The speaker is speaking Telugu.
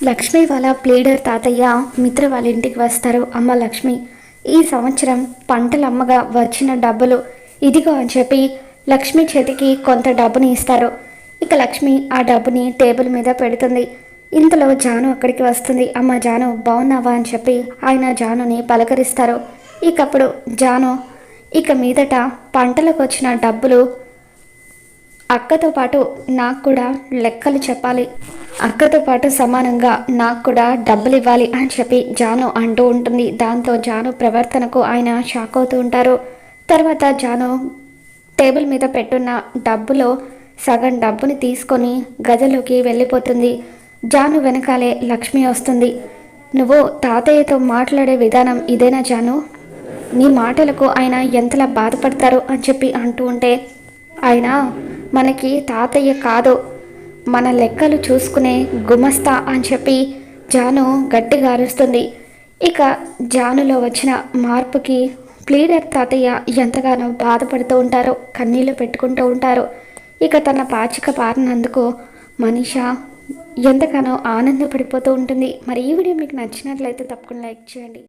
లక్ష్మి వాళ్ళ ప్లేడర్ తాతయ్య మిత్ర వాళ్ళ ఇంటికి వస్తారు. అమ్మ లక్ష్మి ఈ సంవత్సరం పంటలమ్మగా వచ్చిన డబ్బులు ఇదిగో అని చెప్పి లక్ష్మి చేతికి కొంత డబ్బుని ఇస్తారు. ఇక లక్ష్మి ఆ డబ్బుని టేబుల్ మీద పెడుతుంది. ఇంతలో జాను అక్కడికి వస్తుంది. అమ్మ జాను బాగున్నావా అని చెప్పి ఆయన జానుని పలకరిస్తారు. ఇకప్పుడు జాను ఇక మీదట పంటలకు వచ్చిన డబ్బులు అక్కతో పాటు నాకు కూడా లెక్కలు చెప్పాలి. అక్కతో పాటు సమానంగా నాకు కూడా డబ్బులు ఇవ్వాలి అని చెప్పి జాను అంటూ ఉంటుంది. దాంతో జాను ప్రవర్తనకు ఆయన షాక్ అవుతూ ఉంటారు. తర్వాత జాను టేబుల్ మీద పెట్టున్న డబ్బులో సగం డబ్బుని తీసుకొని గదిలోకి వెళ్ళిపోతుంది. జాను వెనకాలే లక్ష్మి వస్తుంది. నువ్వు తాతయ్యతో మాట్లాడే విధానం ఇదేనా జాను? నీ మాటలకు ఆయన ఎంతలా బాధపడతారు? అని చెప్పి అంటూ ఉంటే ఆయన మనకి తాతయ్య కాదు. మన లెక్కలు చూసుకునే గుమస్తా అని చెప్పి జాను గట్టిగా అరుస్తుంది. ఇక జానులో వచ్చిన మార్పుకి ప్లీడర్ తాతయ్య ఎంతగానో బాధపడుతూ ఉంటారో కన్నీళ్ళు పెట్టుకుంటూ ఉంటారు. ఇక తన పాచిక పారినందుకు మనిష ఎంతగానో ఆనందపడిపోతూ ఉంటుంది. మరి ఈ వీడియో మీకు నచ్చినట్లయితే తప్పకుండా లైక్ చేయండి.